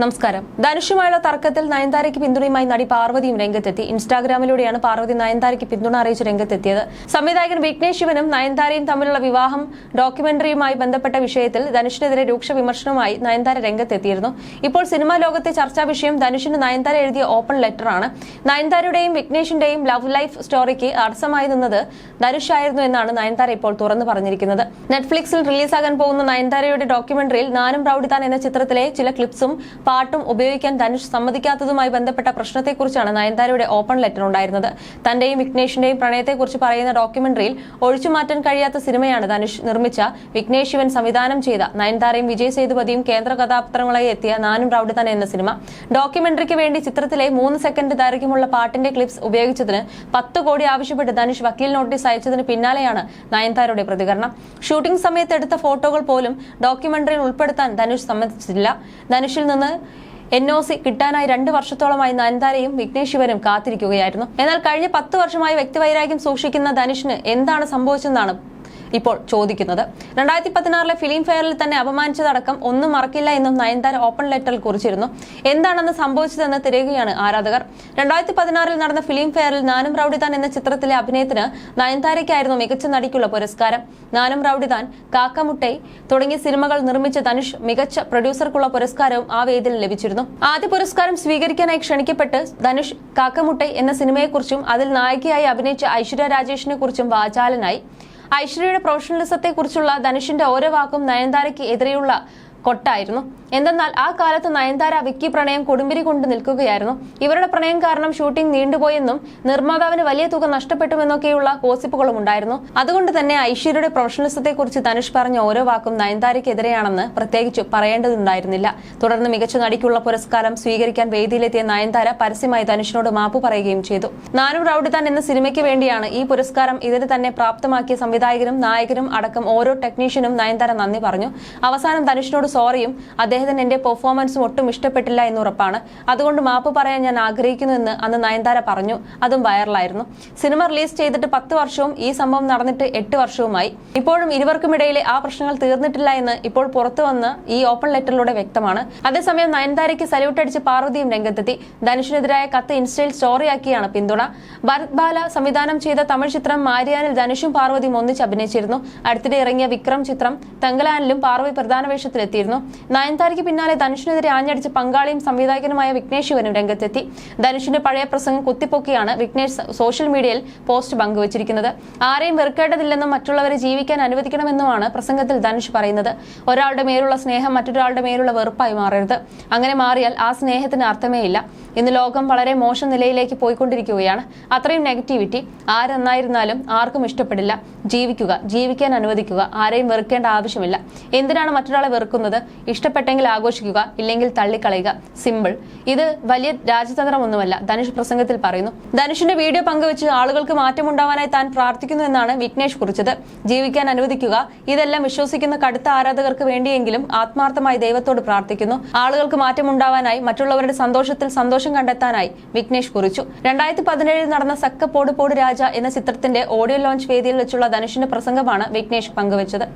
നമസ്കാരം. ധനുഷുമായുള്ള തർക്കത്തിൽ നയൻതാരയ്ക്ക് പിന്തുണയുമായി നടി പാർവതിയും രംഗത്തെത്തി. ഇൻസ്റ്റാഗ്രാമിലൂടെയാണ് പാർവതി നയൻതാരയ്ക്ക് പിന്തുണ അറിയിച്ച് രംഗത്തെത്തിയത്. സംവിധായകൻ വിഘ്നേഷ് ശിവനും നയൻതാരയും തമ്മിലുള്ള വിവാഹം ഡോക്യുമെന്ററിയുമായി ബന്ധപ്പെട്ട വിഷയത്തിൽ ധനുഷിനെതിരെ രൂക്ഷ വിമർശനവുമായി നയൻതാര രംഗത്തെത്തിയിരുന്നു. ഇപ്പോൾ സിനിമാ ലോകത്തെ ചർച്ചാ വിഷയം ധനുഷിന് നയൻതാര എഴുതിയ ഓപ്പൺ ലെറ്ററാണ് നയൻതാരയുടെയും വിഘ്നേഷിന്റെയും ലവ് ലൈഫ് സ്റ്റോറിക്ക് തടസ്സമായി നിന്നത് ധനുഷായിരുന്നു എന്നാണ് നയൻതാര ഇപ്പോൾ തുറന്നു പറഞ്ഞിരിക്കുന്നത്. നെറ്റ്ഫ്ലിക്സിൽ റിലീസാകാൻ പോകുന്ന നയൻതാരയുടെ ഡോക്യുമെന്ററിയിൽ നാനും റൌഡിതാൻ എന്ന ചിത്രത്തിലെ ചില ക്ലിപ്സും പാട്ടും ഉപയോഗിക്കാൻ ധനുഷ് സമ്മതിക്കാത്തതുമായി ബന്ധപ്പെട്ട പ്രശ്നത്തെക്കുറിച്ചാണ് നയൻതാരയുടെ ഓപ്പൺ ലെറ്റർ ഉണ്ടായിരുന്നത്. തന്റെയും വിഘ്നേഷിന്റെയും പ്രണയത്തെക്കുറിച്ച് പറയുന്ന ഡോക്യുമെന്ററിയിൽ ഒഴിച്ചുമാറ്റാൻ കഴിയാത്ത സിനിമയാണ് ധനുഷ് നിർമ്മിച്ച. വിഘ്നേഷ് ശിവൻ സംവിധാനം ചെയ്ത നയൻതാരയും വിജയ് സേതുപതിയും കേന്ദ്ര കഥാപാത്രങ്ങളായി എത്തിയ നാനും റൌഡിതാൻ എന്ന സിനിമ. ഡോക്യുമെന്ററിക്ക് വേണ്ടി ചിത്രത്തിലെ മൂന്ന് സെക്കൻഡ് ദൈർഘ്യമുള്ള പാട്ടിന്റെ ക്ലിപ്സ് ഉപയോഗിച്ചതിന് പത്ത് കോടി ആവശ്യപ്പെട്ട് ധനുഷ് വക്കീൽ നോട്ടീസ് അയച്ചതിന് പിന്നാലെയാണ് നയൻതാരയുടെ പ്രതികരണം. ഷൂട്ടിംഗ് സമയത്ത് എടുത്ത ഫോട്ടോകൾ പോലും ഡോക്യുമെന്ററിയിൽ ഉൾപ്പെടുത്താൻ ധനുഷ് സമ്മതിച്ചില്ല. ധനുഷിൽ നിന്ന് എൻ ഒ സി കിട്ടാനായി രണ്ട് വർഷത്തോളമായി നയൻതാരയും വിഘ്നേഷ് ശിവനും കാത്തിരിക്കുകയായിരുന്നു. എന്നാൽ കഴിഞ്ഞ പത്ത് വർഷമായി വ്യക്തിവൈരാഗ്യം സൂക്ഷിക്കുന്ന ധനുഷിന് എന്താണ് സംഭവിച്ചതെന്നാണ് ഇപ്പോൾ ചോദിക്കുന്നത്. രണ്ടായിരത്തി പതിനാറിലെ ഫിലിം ഫെയറിൽ തന്നെ അപമാനിച്ചതടക്കം ഒന്നും മറക്കില്ല എന്നും നയൻതാര ഓപ്പൺ ലെറ്ററിൽ കുറിച്ചിരുന്നു. എന്താണെന്ന് സംഭവിച്ചതെന്ന് തിരയുകയാണ് ആരാധകർ. രണ്ടായിരത്തി പതിനാറിൽ നടന്ന ഫിലിം ഫെയറിൽ നാനും റൌഡിതാൻ എന്ന ചിത്രത്തിലെ അഭിനയത്തിന് നയൻതാരയ്ക്കായിരുന്നു മികച്ച നടിക്കുള്ള പുരസ്കാരം. നാനും റൌഡിതാൻ കാക്കമുട്ടൈ തുടങ്ങിയ സിനിമകൾ നിർമ്മിച്ച ധനുഷ് മികച്ച പ്രൊഡ്യൂസർക്കുള്ള പുരസ്കാരവും ആ വേദിയിൽ ലഭിച്ചിരുന്നു. ആദ്യ പുരസ്കാരം സ്വീകരിക്കാനായി ക്ഷണിക്കപ്പെട്ട് ധനുഷ് കാക്കമുട്ടൈ എന്ന സിനിമയെക്കുറിച്ചും അതിൽ നായികയായി അഭിനയിച്ച ഐശ്വര്യ രാജേഷിനെ കുറിച്ചും വാചാലനായി. ഐശ്വര്യയുടെ പ്രൊഫഷണലിസത്തെക്കുറിച്ചുള്ള ധനുഷിന്റെ ഓരോ വാക്കും നയൻതാരയ്ക്ക് എതിരെയുള്ള കൊട്ടായിരുന്നു. എന്തെന്നാൽ ആ കാലത്ത് നയൻതാര വിക്കി പ്രണയം കൊടുമ്പിരി കൊണ്ട് നിൽക്കുകയായിരുന്നു. ഇവരുടെ പ്രണയം കാരണം ഷൂട്ടിംഗ് നീണ്ടുപോയെന്നും നിർമ്മാതാവിന് വലിയ തുക നഷ്ടപ്പെട്ടുമെന്നൊക്കെയുള്ള ഗോസിപ്പുകളും ഉണ്ടായിരുന്നു. അതുകൊണ്ട് തന്നെ ഐശ്വര്യയുടെ പ്രൊഫഷണലിസത്തെ കുറിച്ച് ധനുഷ് പറഞ്ഞ ഓരോ വാക്കും നയൻതാരയ്ക്കെതിരെയാണെന്ന് പ്രത്യേകിച്ച് പറയേണ്ടതുണ്ടായിരുന്നില്ല. തുടർന്ന് മികച്ച നടിക്കുള്ള പുരസ്കാരം സ്വീകരിക്കാൻ വേദിയിലെത്തിയ നയൻതാര പരസ്യമായി ധനുഷിനോട് മാപ്പ് പറയുകയും ചെയ്തു. നാനൂർ റൌഡിതാൻ എന്ന സിനിമയ്ക്ക് വേണ്ടിയാണ് ഈ പുരസ്കാരം ഇതിന് തന്നെ പ്രാപ്തമാക്കിയ സംവിധായകനും നായകനും അടക്കം ഓരോ ടെക്നീഷ്യനും നയൻതാര നന്ദി പറഞ്ഞു. അവസാനം ധനുഷിനോട് സോറിയും അദ്ദേഹത്തിന് എന്റെ പെർഫോമൻസും ഒട്ടും ഇഷ്ടപ്പെട്ടില്ല എന്ന് ഉറപ്പാണ് അതുകൊണ്ട് മാപ്പ് പറയാൻ ഞാൻ ആഗ്രഹിക്കുന്നു എന്ന് അന്ന് നയൻതാര പറഞ്ഞു. അതും വൈറലായിരുന്നു. സിനിമ റിലീസ് ചെയ്തിട്ട് പത്ത് വർഷവും ഈ സംഭവം നടന്നിട്ട് എട്ട് വർഷവുമായി. ഇപ്പോഴും ഇരുവർക്കുമിടയിലെ ആ പ്രശ്നങ്ങൾ തീർന്നിട്ടില്ല എന്ന് ഇപ്പോൾ പുറത്തു വന്ന് ഈ ഓപ്പൺ ലെറ്ററിലൂടെ വ്യക്തമാണ്. അതേസമയം നയൻതാരയ്ക്ക് സല്യൂട്ട് അടിച്ച് പാർവതിയും രംഗത്തെത്തി. ധനുഷിനെതിരായ കത്ത് ഇൻസ്റ്റയിൽ സ്റ്റോറിയാക്കിയാണ് പിന്തുണ. ഭരത് ബാല സംവിധാനം ചെയ്ത തമിഴ് ചിത്രം മാരിയാനിൽ ധനുഷും പാർവതിയും ഒന്നിച്ച് അഭിനയിച്ചിരുന്നു. അടുത്തിടെ ഇറങ്ങിയ വിക്രം ചിത്രം തങ്കലാനിലും പാർവതി പ്രധാന വേഷത്തിലെത്തിയിരുന്നു നയൻതാരയ്ക്ക് പിന്നാലെ ധനുഷിനെതിരെ ആഞ്ഞടിച്ച് പങ്കാളിയും സംവിധായകനുമായ വിഘ്നേഷ് ശിവനും രംഗത്തെത്തി. ധനുഷിന്റെ പഴയ പ്രസംഗം കുത്തിപ്പൊക്കിയാണ് വിഘ്നേഷ് സോഷ്യൽ മീഡിയയിൽ പോസ്റ്റ് പങ്കുവച്ചിരിക്കുന്നത്. ആരെയും വെറുക്കേണ്ടതില്ലെന്നും മറ്റുള്ളവരെ ജീവിക്കാൻ അനുവദിക്കണമെന്നുമാണ് പ്രസംഗത്തിൽ ധനുഷ് പറയുന്നത്. ഒരാളുടെ മേലുള്ള സ്നേഹം മറ്റൊരാളുടെ മേലുള്ള വെറുപ്പായി മാറരുത്. അങ്ങനെ മാറിയാൽ ആ സ്നേഹത്തിന് അർത്ഥമേ ഇല്ല ഇന്ന് ലോകം വളരെ മോശം നിലയിലേക്ക് പോയിക്കൊണ്ടിരിക്കുകയാണ്. അത്രയും നെഗറ്റിവിറ്റി ആരെന്നായിരുന്നാലും ആർക്കും ഇഷ്ടപ്പെടില്ല. ജീവിക്കുക ജീവിക്കാൻ അനുവദിക്കുക ആരെയും വെറുക്കേണ്ട ആവശ്യമില്ല. എന്തിനാണ് മറ്റൊരാളെ വെറുക്കുന്നത്? ഇഷ്ടപ്പെട്ടെങ്കിൽ ആഘോഷിക്കുക ഇല്ലെങ്കിൽ തള്ളിക്കളയുക. സിമ്പിൾ ഇത് വലിയ രാജതന്ത്രമൊന്നുമല്ല ധനുഷ് പ്രസംഗത്തിൽ പറയുന്നു ധനുഷിന്റെ വീഡിയോ പങ്കുവെച്ച് ആളുകൾക്ക് മാറ്റമുണ്ടാവാനായി താൻ പ്രാർത്ഥിക്കുന്നു എന്നാണ് വിഘ്നേഷ് കുറിച്ചത്. ജീവിക്കാൻ അനുവദിക്കുക ഇതെല്ലാം വിശ്വസിക്കുന്ന കടുത്ത ആരാധകർക്ക് വേണ്ടിയെങ്കിലും ആത്മാർത്ഥമായി ദൈവത്തോട് പ്രാർത്ഥിക്കുന്നു. ആളുകൾക്ക് മാറ്റമുണ്ടാവാനായി മറ്റുള്ളവരുടെ സന്തോഷത്തിൽ സന്തോഷം കണ്ടെത്താനായി വിഘ്നേഷ് കുറിച്ചു. രണ്ടായിരത്തി പതിനേഴിൽ നടന്ന സക്ക പോട് പോട് രാജ എന്ന ചിത്രത്തിന്റെ ഓഡിയോ ലോഞ്ച് വേദിയിൽ വെച്ചുള്ള ധനുഷിന്റെ പ്രസംഗമാണ് വിഘ്നേഷ് പങ്കുവച്ചത്.